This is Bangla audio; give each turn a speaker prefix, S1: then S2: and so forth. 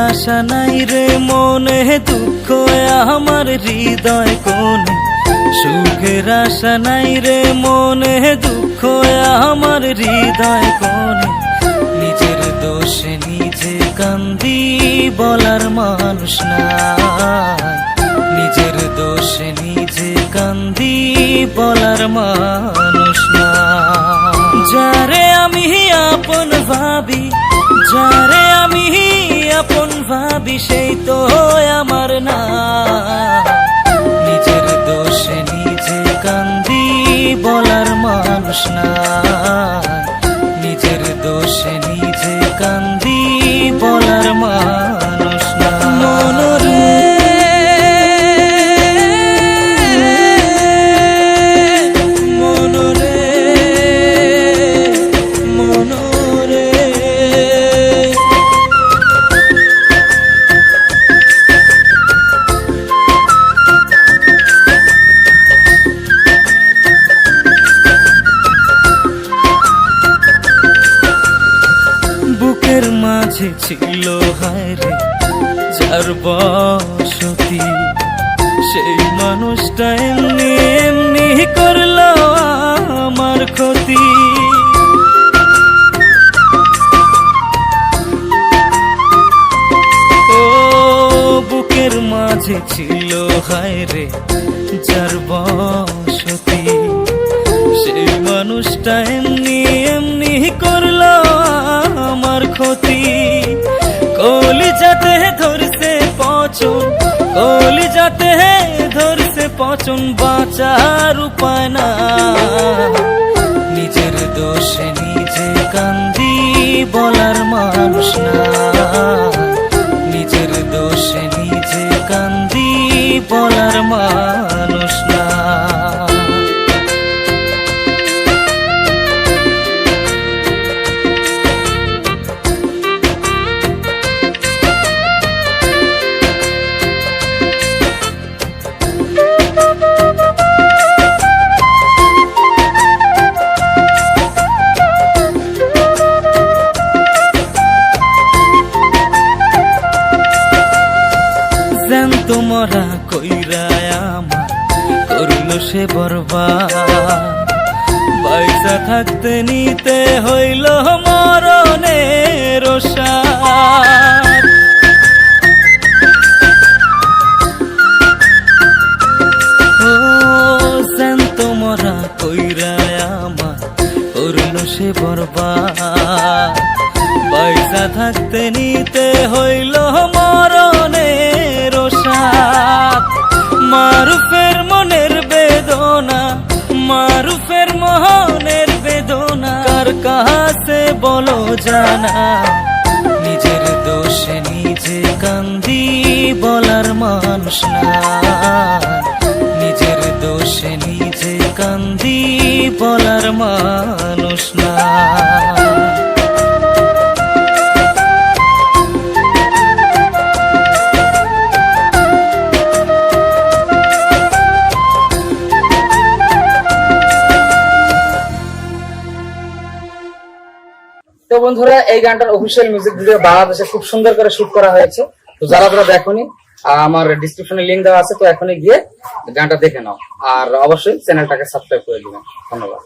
S1: আশা নাই রে মনে দুঃখ আমার হৃদয় কোনে সুখের আশা নাই রে মনে দুঃখ আমার হৃদয় কোনে নিজের দোষে নিজে কান্দি বলার মানুষ নাই নিজের দোষে নিজে কান্দি বলার মানুষ না যারে আমি আপন ভাবি যারে আমি আপন ভাবি সেই তো আমার না। নিজের দোষে নিজে কান্দি বলার মানুষ না। মাঝে ছিল হায়রে যার বসতি সেই মানুষটা এমনি এমনি করল আমার ক্ষতি। ও বুকের মাঝে ছিল হায়রে, যার বসতি সেই মানুষটা পচন বাঁচার উপায় না। নিজের দোষে নিজে কান্দি বলার মানুষ না। মরা কইরায় আমার সে বরবাদ। পয়সা থাকতে নিতে হইল মরণের সার সে বরবাদ। পয়সা থাকতে নিতে হইল মরণের মারুফের মহনের বেদনা। কার কাছে বলো জানা। নিজের দোষে নিজে কান্দি বলার মানুষ না। নিজের দোষে নিজে কান্দি বলার মানুষ না।
S2: বন্ধুরা, এই গানটার অফিসিয়াল মিউজিক ভিডিও বাংলাদেশে খুব সুন্দর করে শুট করা হয়েছে। তো যারা যারা দেখনি আমার ডিসক্রিপশনে লিঙ্ক দেওয়া আছে, তো এখনই গিয়ে গানটা দেখে নাও। আর অবশ্যই চ্যানেলটাকে সাবস্ক্রাইব করে দিবেন। ধন্যবাদ।